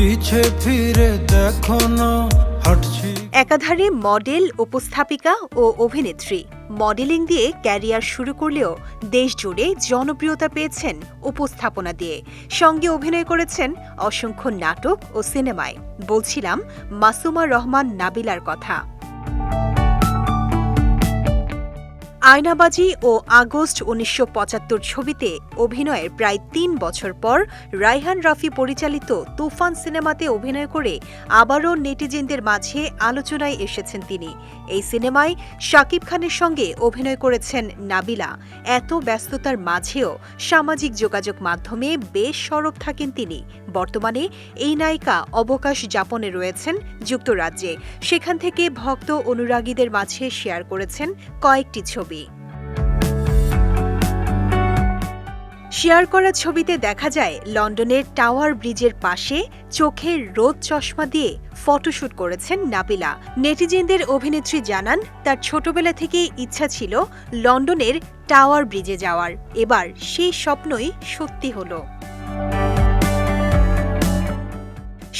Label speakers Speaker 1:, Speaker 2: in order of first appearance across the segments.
Speaker 1: পিছে ফিরে দেখো
Speaker 2: একাধারে মডেল, উপস্থাপিকা ও অভিনেত্রী। মডেলিং দিয়ে ক্যারিয়ার শুরু করলেও দেশ জুড়ে জনপ্রিয়তা পেয়েছেন উপস্থাপনা দিয়ে। সঙ্গে অভিনয় করেছেন অসংখ্য নাটক ও সিনেমায়। বলছিলাম, মাসুমা রহমান নাবিলার কথা। আয়নাবাজি ও আগস্ট উনিশশো পঁচাত্তর ছবিতে অভিনয়ের প্রায় তিন বছর পর রাইহান রাফি পরিচালিত তুফান সিনেমাতে অভিনয় করে আবারও নেটিজেনদের মাঝে আলোচনায় এসেছেন তিনি। এই সিনেমায় শাকিব খানের সঙ্গে অভিনয় করেছেন নাবিলা। এত ব্যস্ততার মাঝেও সামাজিক যোগাযোগ মাধ্যমে বেশ সরব থাকেন তিনি। বর্তমানে এই নায়িকা অবকাশ যাপনে রয়েছেন যুক্তরাজ্যে। সেখান থেকে ভক্ত অনুরাগীদের মাঝে শেয়ার করেছেন কয়েকটি ছবি। শেয়ার করা ছবিতে দেখা যায়, লন্ডনের টাওয়ার ব্রিজের পাশে চোখের রোদ চশমা দিয়ে ফটোশুট করেছেন নাবিলা। নেটিজেনদের অভিনেত্রী জানান, তার ছোটবেলা থেকেই ইচ্ছা ছিল লন্ডনের টাওয়ার ব্রিজে যাওয়ার। এবার সেই স্বপ্নই সত্যি হলো।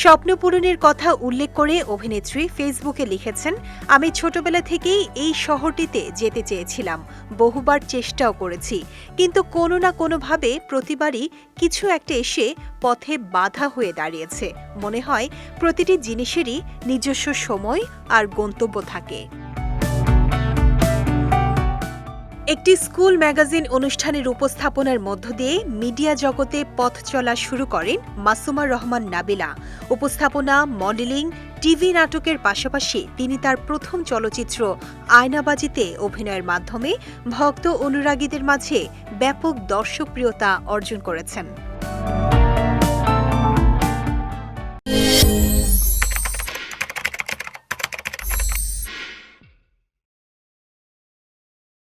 Speaker 2: স্বপ্ন পূরণের কথা উল্লেখ করে অভিনেত্রী ফেসবুকে লিখেছেন, আমি ছোটবেলা থেকেই এই শহরটিতে যেতে চেয়েছিলাম। বহুবার চেষ্টাও করেছি। কিন্তু কোনো না কোনোভাবে প্রতিবারই কিছু একটা এসে পথে বাধা হয়ে দাঁড়িয়েছে। মনে হয় প্রতিটি জিনিসেরই নিজস্ব সময় আর গন্তব্য থাকে। একটি স্কুল ম্যাগাজিন অনুষ্ঠানের উপস্থাপনার মধ্য দিয়ে মিডিয়া জগতে পথ চলা শুরু করেন মাসুমার রহমান নাবিলা। উপস্থাপনা, মডেলিং, টিভি নাটকের পাশাপাশি তিনি তার প্রথম চলচ্চিত্র আয়নাবাজিতে অভিনয়ের মাধ্যমে ভক্ত অনুরাগীদের মাঝে ব্যাপক দর্শকপ্রিয়তা অর্জন করেছেন।